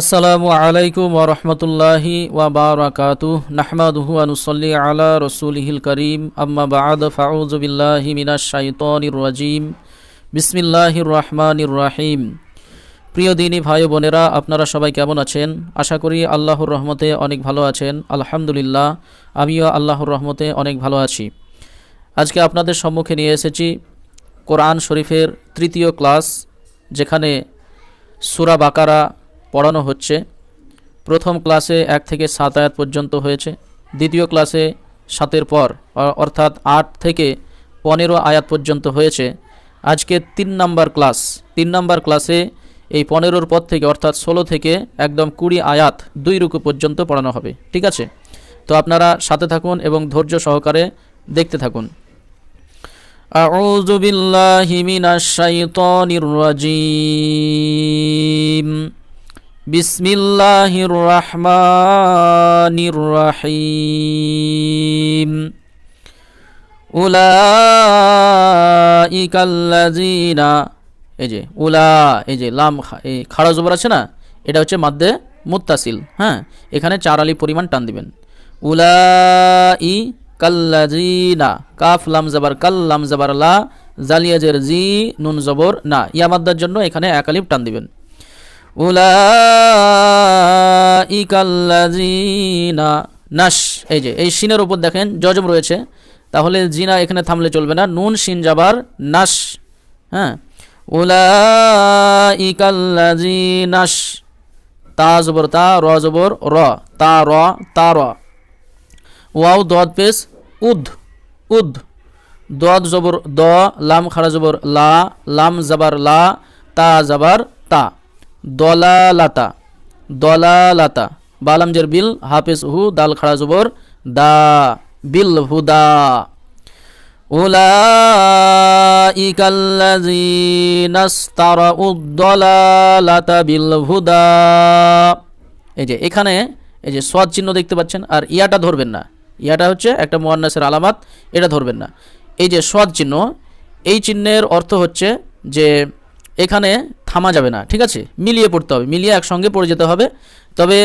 আসসালামু আলাইকুম ওরহমতুল্লাহি ওয়াবারাকাতু নাহমাদুহু আনুসল্লি আলা রসুলিহিল করিম। আম্মা বাদ ফাউজুবিল্লাহি মিনাশ শাইতানির রাজিম। বিসমিল্লাহির রহমানির রাহিম। প্রিয় দিনী ভাই বোনেরা, আপনারা সবাই কেমন আছেন? আশা করি আল্লাহর রহমতে অনেক ভালো আছেন। আলহামদুলিল্লাহ, আমিও আল্লাহর রহমতে অনেক ভালো আছি। আজকে আপনাদের সম্মুখে নিয়ে এসেছি কোরআন শরীফের তৃতীয় ক্লাস, যেখানে সুরা বাকারা পড়ানো হচ্ছে প্রথম ক্লাসে এক থেকে সাত আয়াত পর্যন্ত হয়েছে দ্বিতীয় ক্লাসে সাতের পর অ- অর্থাৎ আট থেকে পনেরো আয়াত পর্যন্ত হয়েছে আজকে তিন নাম্বার ক্লাস তিন নাম্বার ক্লাসে এই পনেরোর পর থেকে অর্থাৎ ষোলো থেকে একদম কুড়ি আয়াত দুই রুকু পর্যন্ত পড়ানো হবে ঠিক আছে তো আপনারা সাথে থাকুন এবং ধৈর্য সহকারে দেখতে থাকুন أعوذ بالله من الشيطان الرجيم বিসমিল্লাহির রহমানির রহিম। উলা ইকাল্লাজিনা এই যে, উলা, এই যে, লাম এই খাড়া জবর আছে না? এটা হচ্ছে মাদ্দে মুত্তাসিল হ্যাঁ? এখানে চার আলি পরিমাণ টান দিবেন। উলা ই কাল্লাজিনা কাফ, লাম, জবর, কাল, লাম, জবর, লা, জালিয়াজের জি, নুন, জবর, না ইয়া মাদ্দার জন্য এখানে এক আলিফ টান দিবেন। উলাইকাল্লাজিনা নাশ। এই যে, এই সিনের উপর দেখেন জজম রয়েছে। তাহলে জিনা এখানে থামলে চলবে না। নুন সিন যাবার নাশ। হ্যাঁ? উলাইকাল্লাজিনাশ তা জবর, তা, র জবর, র। তা র তা, র। ওয়াও, দদ, পেশ, উদ। উদ। দদ জবর, দ, লাম, খাড়া জবর, লা। লাম, জাবার, লা। তা, জাবার, তা। দলালাতা দলালাতা। বালাম জের বিল, হাফিজ হু, দাল খাড়া জবর, দা, বিল হুদা উলাইকাল্লাযীনা ইসতারাউদ দালালাতা বিল হুদা এই যে এখানে, এই যে সৎ চিহ্ন দেখতে পাচ্ছেন, আর ইয়াটা ধরবেন না। ইয়াটা হচ্ছে একটা মোয়ান্নাসের আলামাত, এটা ধরবেন না। এই যে সৎ চিহ্ন, এই চিহ্নের অর্থ হচ্ছে যে এখানে থামা যাবে না, ঠিক আছে? মিলিয়ে পড়তে হবে, মিলিয়ে একসঙ্গে পড়ে যেতে হবে। তবে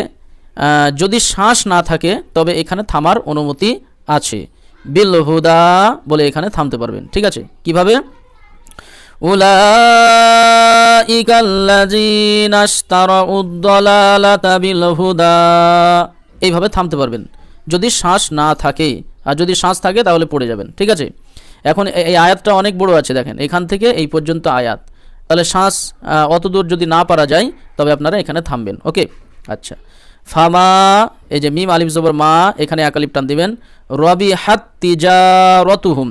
যদি শ্বাস না থাকে, তবে এখানে থামার অনুমতি আছে। বিল হুদা বলে এখানে থামতে পারবেন, ঠিক আছে? কীভাবে? এইভাবে থামতে পারবেন। যদি শ্বাস না থাকে, আর যদি শ্বাস থাকে তাহলে পড়ে যাবেন, ঠিক আছে? এখন এই আয়াতটা অনেক বড় আছে, দেখেন। এখান থেকে এই পর্যন্ত আয়াত। তাহলে শ্বাস অত দূর যদি না পারা যায়, তবে আপনারা এখানে থামবেন, ওকে? আচ্ছা। ফামা, এই যে মিম, আলিফ জবর মা, এখানে একালিপ টান দিবেন। রবি হাত তিজারতুহুম,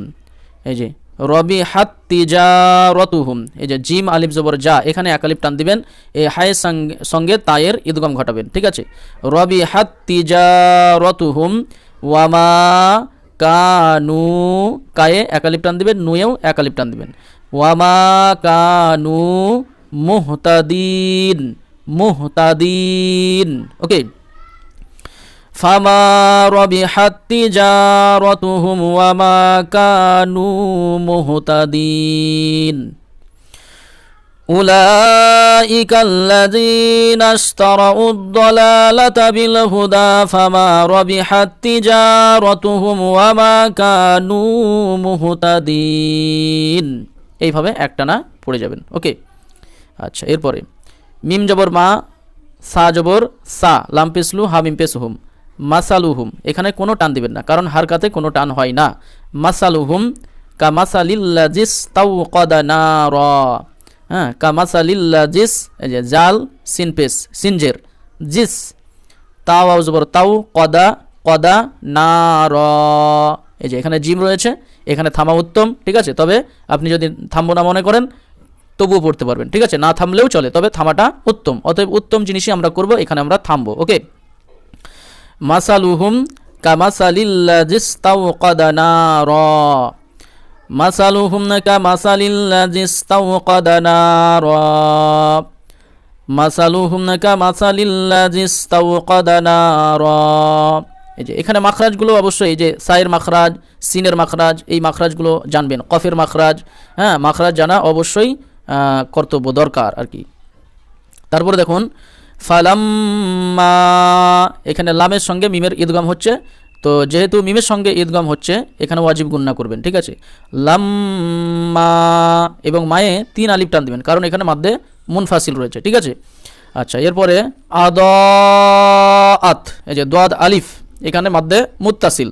এই যে রবি হাত তিজারতুহুম, এই যে জিম, আলিফ জবর যা এখানে একালিপ টান দিবেন। এই হায়ের সঙ্গে তায়ের ইদগম ঘটাবেন, ঠিক আছে? রবি হাত তিজারতুহুম, ওয়ামা কানু কায়ে একালিপ টান দিবেন, নুয়েও একালিপ টান দিবেন। ওয়ামা কানু মুহতাদিন মুহতাদিন ওকে فما ربحت تجارتهم وما كانوا مهتدين أولئك الذين اشتروا الضلالة بالهدى فما ربحت تجارتهم وما كانوا مهتدين এইভাবে একটানা পড়ে যাবেন। ওকে? আচ্ছা এরপরে। মিম জবর মা, সা জবর সা, লাম পেসলু হামিম পেসহুম। মাসালুহুম। এখানে কোনো টান দিবেন না, কারণ হারকাতে কোনো টান হয় না। মাসালুহুম তাও কদানা র হ্যাঁ কা মাসালিল্লাজিস এই যে জাল সিনপেস সিনজের, জিস তাও জবর তাও কদা কদা না র এই যে এখানে জিম রয়েছে, এখানে থামা উত্তম, ঠিক আছে? তবে আপনি যদি থামবো না মনে করেন, তবুও পড়তে পারবেন, ঠিক আছে? না থামলেও চলে, তবে থামাটা উত্তম। অতএব উত্তম জিনিসই আমরা করব, এখানে আমরা থামবো, ওকে? মাসালুহুম কামাসালিল্লাজিস্তাওকাদা নারা। মাসালুহুম কামাসালিল্লাজিস্তাওকাদা নারা। মাসালুহুম কামাসালিল্লাজিস্তাওকাদা নারা। এই যে এখানে মাখরাজগুলো অবশ্যই এই যে সায়ের মাখরাজ, সিনের মাখরাজ, এই মাখরাজগুলো জানবেন। কফের মাখরাজ হ্যাঁ মাখরাজ জানা অবশ্যই কর্তব্য, দরকার আর কি। তারপরে দেখুন, ফালাম্মা, এখানে লামের সঙ্গে মিমের ঈদগাম হচ্ছে। তো যেহেতু মিমের সঙ্গে ঈদগাম হচ্ছে, এখানে ওয়াজিব গুন্না করবেন, ঠিক আছে? লাম্মা এবং মায়ে তিন আলিফ টান দেবেন, কারণ এখানে মাদ্দে মুনফাসিল রয়েছে, ঠিক আছে? আচ্ছা এরপরে আদ আত এই যে দোয়াদ আলিফ। এখানে মাদ্দে মুত্তাসিল।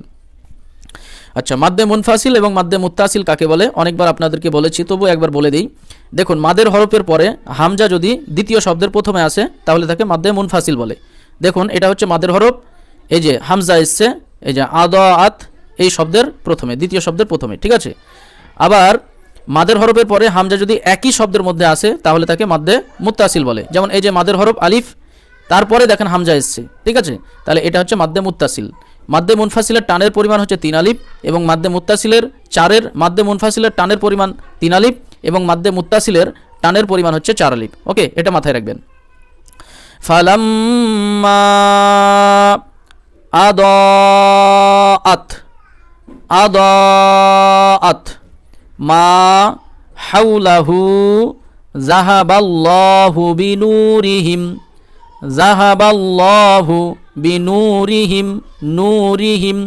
আচ্ছা মাদ্দে মুনফাসিল এবং মাদ্দে মুত্তাসিল কাকে বলে? অনেকবার আপনাদেরকে বলেছি, তবু একবার বলে দিই। দেখুন, মাদের হরফের পরে হামজা যদি দ্বিতীয় শব্দের প্রথমে আসে, তাহলে তাকে মাদ্দে মুনফাসিল বলে। দেখুন, এটা হচ্ছে মাদের হরফ। এই যে হামজা এসছে, এই যে আদ আত এই শব্দের প্রথমে, দ্বিতীয় শব্দের প্রথমে, ঠিক আছে? আবার মাদের হরফের পরে হামজা যদি একই শব্দের মধ্যে আসে, তাহলে তাকে মাদ্দে মুত্তাসিল বলে। যেমন এই যে মাদের হরফ আলিফ তারপরে দেখেন হামজা এসছে, ঠিক আছে? তাহলে এটা হচ্ছে মাদ্দে মুত্তাসিল। মাদ্দে মুনফাসিলের টানের পরিমাণ হচ্ছে তিন আলিফ এবং মাদ্দে মুত্তাসিলের চারের, মাদ্দে মুনফাসিলের টানের পরিমাণ তিন আলিফ এবং মাদ্দে মুত্তাসিলের টানের পরিমাণ হচ্ছে চার আলিফ। ওকে, এটা মাথায় রাখবেন। ফালাম্মা আদাআত আদাআত, মা হাউলাহু জাহাবাল্লাহু বিনুরিহিম। জাহাবাল্লাহু বিনুরিহিম নূরিহিম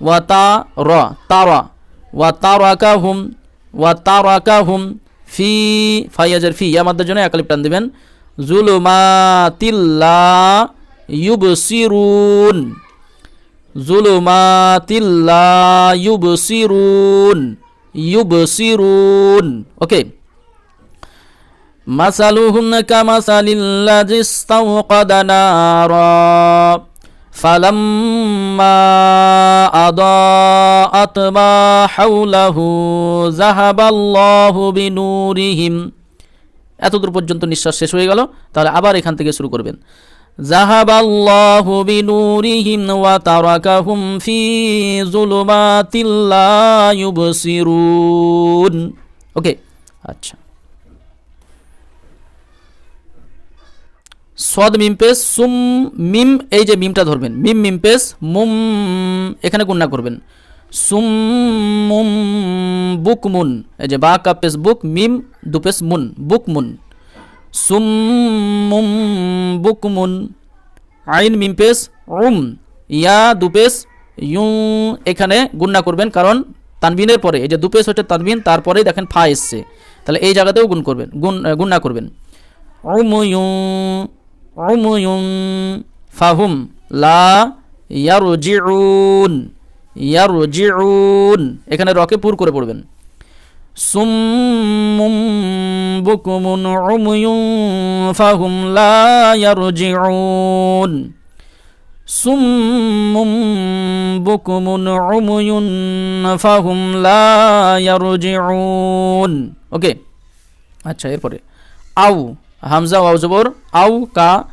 ওয়া তারা তারা ওয়া তারাকাহুম ওয়া তারাকাহুম ফি, ফাইয়াজের ফি আমাদের জন্য একালিপ টান দিবেন। জুলুমাতিল্লা ইউবসিরুন জুলুমাতিল্লা ইউবসিরুন ইউবসিরুন। ওকে مثلهم كمثل الذي استوقد نارا فلما أضاءت ما حوله ذهب الله بنورهم এতদূর পর্যন্ত নিঃশ্বাস শেষ হয়ে গেল তাহলে আবার এখান থেকে শুরু করবেন জাহাবাল্লাহু বিনুরিহিম ওয়া তারাকাহুম ফি যুলুমাতিল লা ইউবসিরুন ওকে আচ্ছা সদ মিম পেস সুম মিম, এই যে মিমটা ধরবেন। মিম মিম পেস মুম, এখানে গুণনা করবেন। সুম মুম বুক মুন, এই যে বা কা পেস বুক, মিম দু পেস মুন, বুক মুন। সুম মুম বুক মুন, আইন মিম পেস উম, ইয়া দু পেস ইউ, এখানে গুণনা করবেন। কারণ তানবিনের পরে, এই যে দু পেস হচ্ছে তানবিন, তারপরেই দেখেন ফা এসছে। তাহলে এই জায়গাতেও গুণ করবেন, গুণ, গুণনা করবেন। উময়ু উময়ুন ফাহুম লা ইয়ারজিউন ইয়ারজিউন। এখানে রকে পুর করে পড়বেন। সুম্মুম বুকুমুন উময়ুন ফাহুম লা ইয়ারজিউন। সুম্মুম বুকুমুন উময়ুন ফাহুম লা ওকে আচ্ছা এরপরে, আউ। হামজা, ওয়াও জবর, আউ কা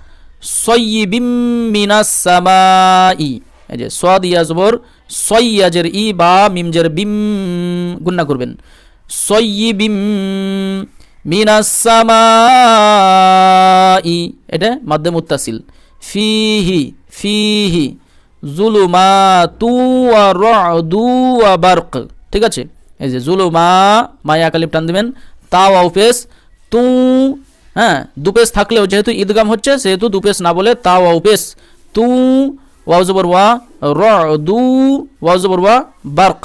সয়্যিবিম মিনাস সামাই। এই যে সাদ ইয়া জবর সয়্যাজের ই বা মিমজের বিম গুন্না করবেন। সয়্যিবিম মিনাস সামাই। এটা মাধ্যম মুত্তাসিল। ফিহি ফিহি, জুলুমাতু ওয়া রাদু ওয়া বারক। ঠিক আছে? এই যে জুলুমা, মায়া কালিপ টান দিবেন। তা ওয়াও পেস তু হ্যাঁ দুপেস থাকলেও যেহেতু ঈদগাম হচ্ছে, সেহেতু দুপেস না বলে তা পেস তু, ওয়াও জবর ওয়া, র, দু, ওয়াও জবর ওয়া, বার্ক।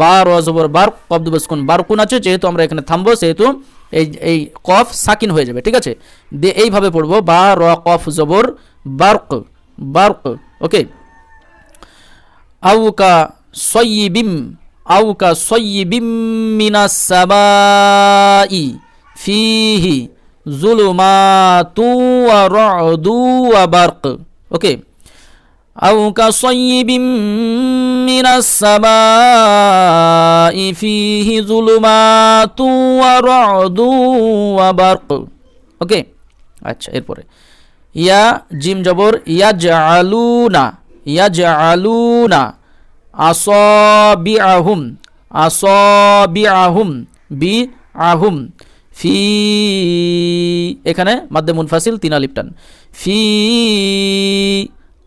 বার ওয়া জবর, বার্ক কব দুবেস কোন, বারকুন আছে, যেহেতু আমরা এখানে থামবো, সেহেতু এই এই কফ সাকিন হয়ে যাবে, ঠিক আছে? দিয়ে এইভাবে পড়ব, বা, র, কফ জবর, বার্ক বার্ক, ওকে? আউকা সয়্যিবিম আউকা সয়্যিবিম মিনাস সাবাই ফিহি ওকে। ওকে। আচ্ছা এরপরে। ইয়া জিম জবর ইয়াজআলুনা ইয়াজআলুনা আসাবিআহুম আসাবিআহুম বি আহুম ফি, এখানে মাদ্দে মুনফাসিল তিন আলিফ টান। ফি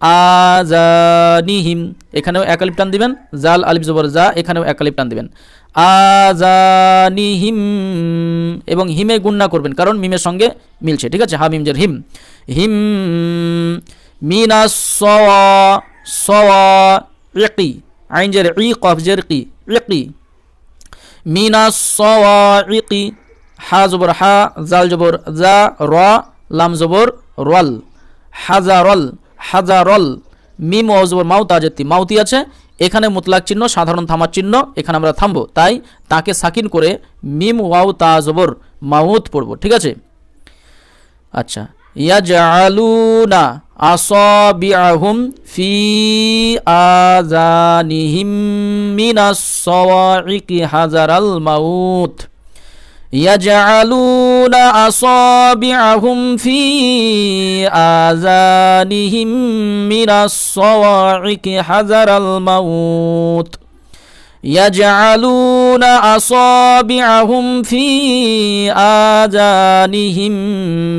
আজানিহিম এখানেও একালিপ টান দিবেন। জাল, আলিফ জবর যা এখানেও একালিপ টান দিবেন। আজানিহিম এবং হিমে গুন্না করবেন, কারণ মিমের সঙ্গে মিলছে, ঠিক আছে? হা, মিম, জের, হিম। হিম, মিনা সওয়া সওয়া ইকি আইন জের, ই, কফ জের কি ইকি মিনাস সওয়াইকি হা জবর হা, জাল জবর জা, র, লাম জবর রল। হাজারল হাজারল। মিম ও জবর মাউতা মাউতি আছে। এখানে মুতলাক চিহ্ন, সাধারণ থামার চিহ্ন, এখানে আমরা থামবো। তাই তাকে সাকিন করে মিম, ওয়াও, তা জবর, মাউত পড়ব। ঠিক আছে? আচ্ছা। ইয়াজআলুনা আসাবিআহুম ফি আযানিহিম মিনাস সাওয়াইকি হাজারাল মাউত। يجعلون أصابعهم في آذانهم من الصواعق حذر الموت. يجعلون أصابعهم في آذانهم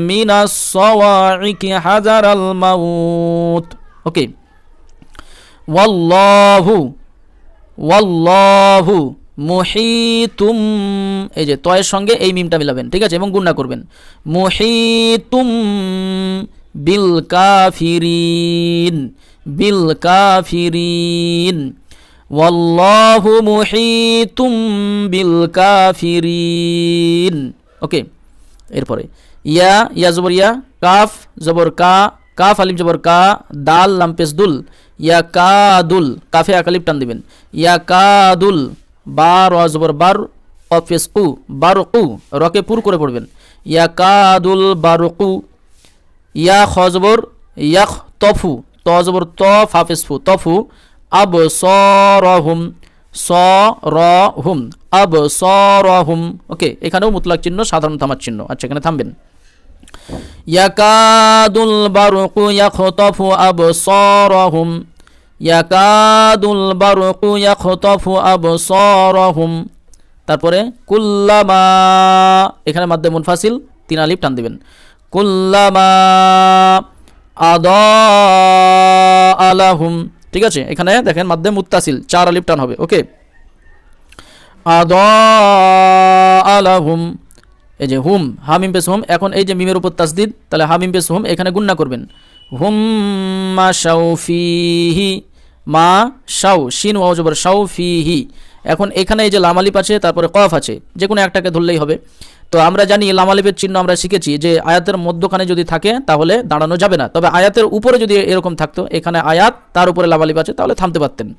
من الصواعق حذر الموت. أوكي والله والله মুহিতুম, এই যে তয়ের সঙ্গে এই মিমটা মিলাবেন, ঠিক আছে? এবং গুণনা করবেন। মুহিতুম বিল কাফিরিন বিল কাফিরিন। ওয়াল্লাহু মুহিতুম বিল কাফিরিন। ওকে, এরপরে, ইয়া ইয়া জবর ইয়া, কাফ জবর কা, কাফ আলিম জবর কা, দাল লাম্পেস দুল, ইয়া কাদুল কাফে আকালিপ টান দিবেন, ইয়া কাদুল বার অজবর বার অফিস কু বারকু, রকে পুর করে পড়বেন। ইয়া কাদুল বারকু, ইয়া খজবর ইয়াখ তফু তজবর ত, ফাফিসফু, তফু আব সরহুম স র হুম আব ওকে, এখানেও মুতলাক চিহ্ন, সাধারণ থামার চিহ্ন আচ্ছা এখানে থামবেন। ইয়াকাদুল বারকু ইয়াখতফু আব সরহুম ইয়াকাদুল বারকু ইয়াখতাফু আবসারহুম। তারপরে, কুল্লামা, এখানে মাধ্যে মুনফাসিল, তিন আলিফ টান দিবেন। কুল্লামা আদা আলাহুম ঠিক আছে, এখানে দেখেন মাধ্যে মুত্তাসিল, চার আলিফ টান হবে, ওকে? আদা আলাহুম এই যে হুম, হামিম পেস হুম, এখন এই যে মিমের উপর তাসদিদ, তাহলে হামিম পেস হুম, এখানে গুন্না করবেন। হুম মা শাউফিহি। মা শাউ, শিন ওয়াও জবর শাউ ফিহি। এখন এখানে এই যে লামালিপ আছে, তারপরে কফ আছে যে কোনো একটাকে ধরলেই হবে। তো আমরা জানি লামালিপের চিহ্ন আমরা শিখেছি যে আয়াতের মধ্যখানে যদি থাকে, তাহলে দাঁড়ানো যাবে না। তবে আয়াতের উপরে যদি এরকম থাকতো, এখানে আয়াত, তার উপরে লামালিপ আছে, তাহলে থামতে পারতেন।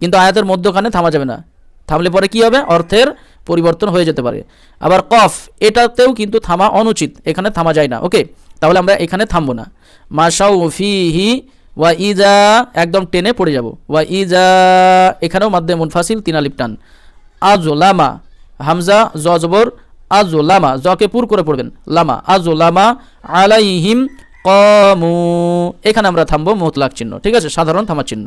কিন্তু আয়াতের মধ্যখানে থামা যাবে না। থামলে পরে কি হবে? অর্থের পরিবর্তন হয়ে যেতে পারে। আবার কফ, এটাতেও কিন্তু থামা অনুচিত, এখানে থামা যায় না। ওকে, তাহলে আমরা এখানে থামবো না। মাসাউ ফিহি ওয়া ইজা, একদম টেনে পড়ে যাব। ওয়া ইজা, এখানেও মাধ্যমে মুনফাসিল, তিন আলিপ টান। আজো লামা হামজা, জ জবর আজো লামা জকে পুর করে পড়বেন। লামা আজো লামা আলাইহিম কমু। এখানে আমরা থামবো মোতলাক চিহ্ন, ঠিক আছে? সাধারণ থামার চিহ্ন।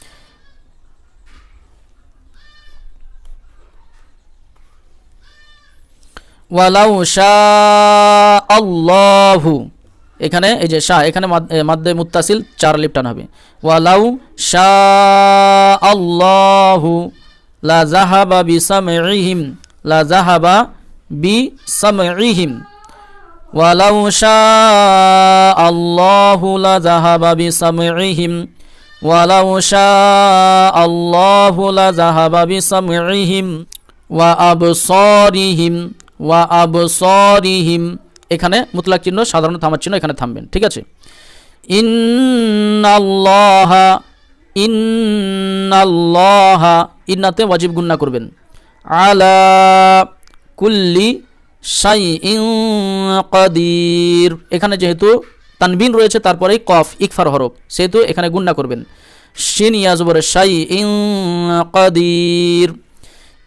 ওয়ালাউ শাহ আল্লাহু। এখানে এই যে শাহ, এখানে মাদ্দে মুত্তাসিল চার লিপটান হবে। ওয়ালাউ শাহ আল্লাহু লা জাহাবা বি সামঈহিম লা জাহাবা বি সামঈহিম ওয়ালাউ শাহ আল্লাহু জাহাবা বি সামঈহিম ওয়ালাউ শাহ আল্লাহু জাহাবা বি সামঈহিম ওয়া আবসারিহিম। ওয়া আবসারিহিম। এখানে মুতলাক চিহ্ন, সাধারণ থামার চিহ্ন এখানে থামবেন, ঠিক আছে? ইন্নাল্লাহা ইন্নাল্লাহা, ইন্নাতে ওয়াজিব গুন্না করবেন। আলা কুল্লি সাই কাদির। এখানে যেহেতু তানবিন রয়েছে, তারপরেই কফ, ইকফার হরফ, সেহেতু এখানে গুন্না করবেন। শিন ইয়াজবর শাই ইন কাদির।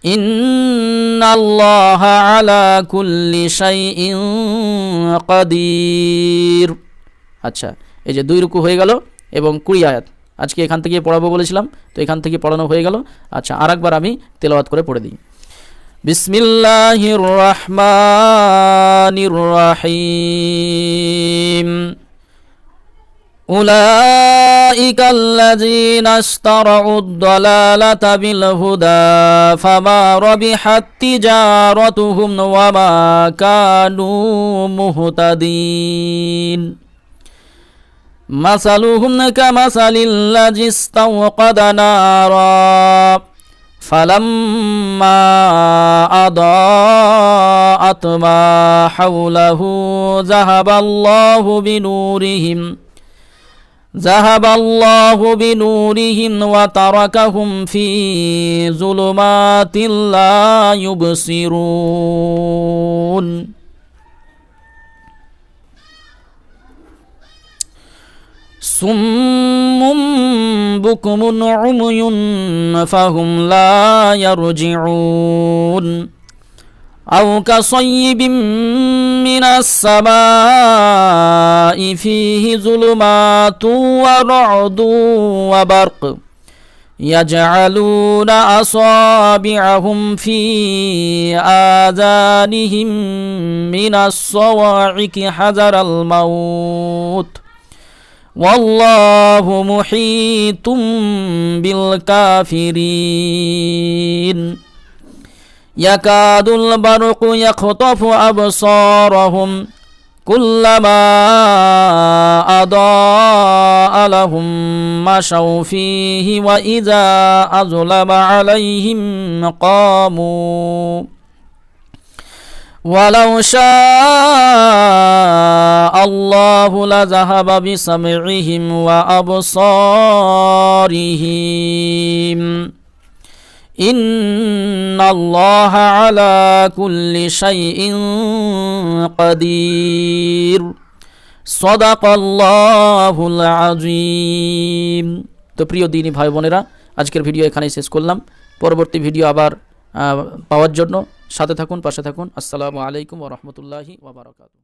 ইন্নাল্লাহ আলা কুল্লি শাই ইন কাদির। আচ্ছা এই যে দুই রুকু হয়ে গেল এবং কুড়ি আয়াত। আজকে এখান থেকে পড়াবো বলেছিলাম, তো এখান থেকে পড়ানো হয়ে গেল। আচ্ছা আরেকবার আমি তেলাওয়াত করে পড়ে দিই। বিসমিল্লাহির রহমানির রহিম। أولئك الذين اشتروا الضلالة بالهدى فما ربحت تجارتهم وما كانوا مهتدين مثلهم كمثل الذي استوقد نارا فلما أضاءت ما حوله ذهب الله بنورهم ذهب الله بنورهم وتركهم في ظلمات لا يبصرون صم بكم عمي فهم لا يرجعون أو كصيب من السماء فيه ظلمات ورعد وبرق يجعلون أصابعهم في آذانهم من الصواعق حذر الموت والله محيط بالكافرين يكاد البرق يخطف أبصارهم كلما أضاء لهم مشوا فيه وإذا أظلم عليهم قاموا ولو شاء الله لذهب بسمعهم وأبصارهم إن الله على كل شيء قدير صدق الله العظيم তো প্রিয় দিনী ভাই বোনেরা আজকের ভিডিও এখানেই শেষ করলাম পরবর্তী ভিডিও আবার আহ, পাওয়ার জন্য সাথে থাকুন পাশে থাকুন আসসালামু আলাইকুম ওয়া রাহমাতুল্লাহি ওয়া বারাকাতুহু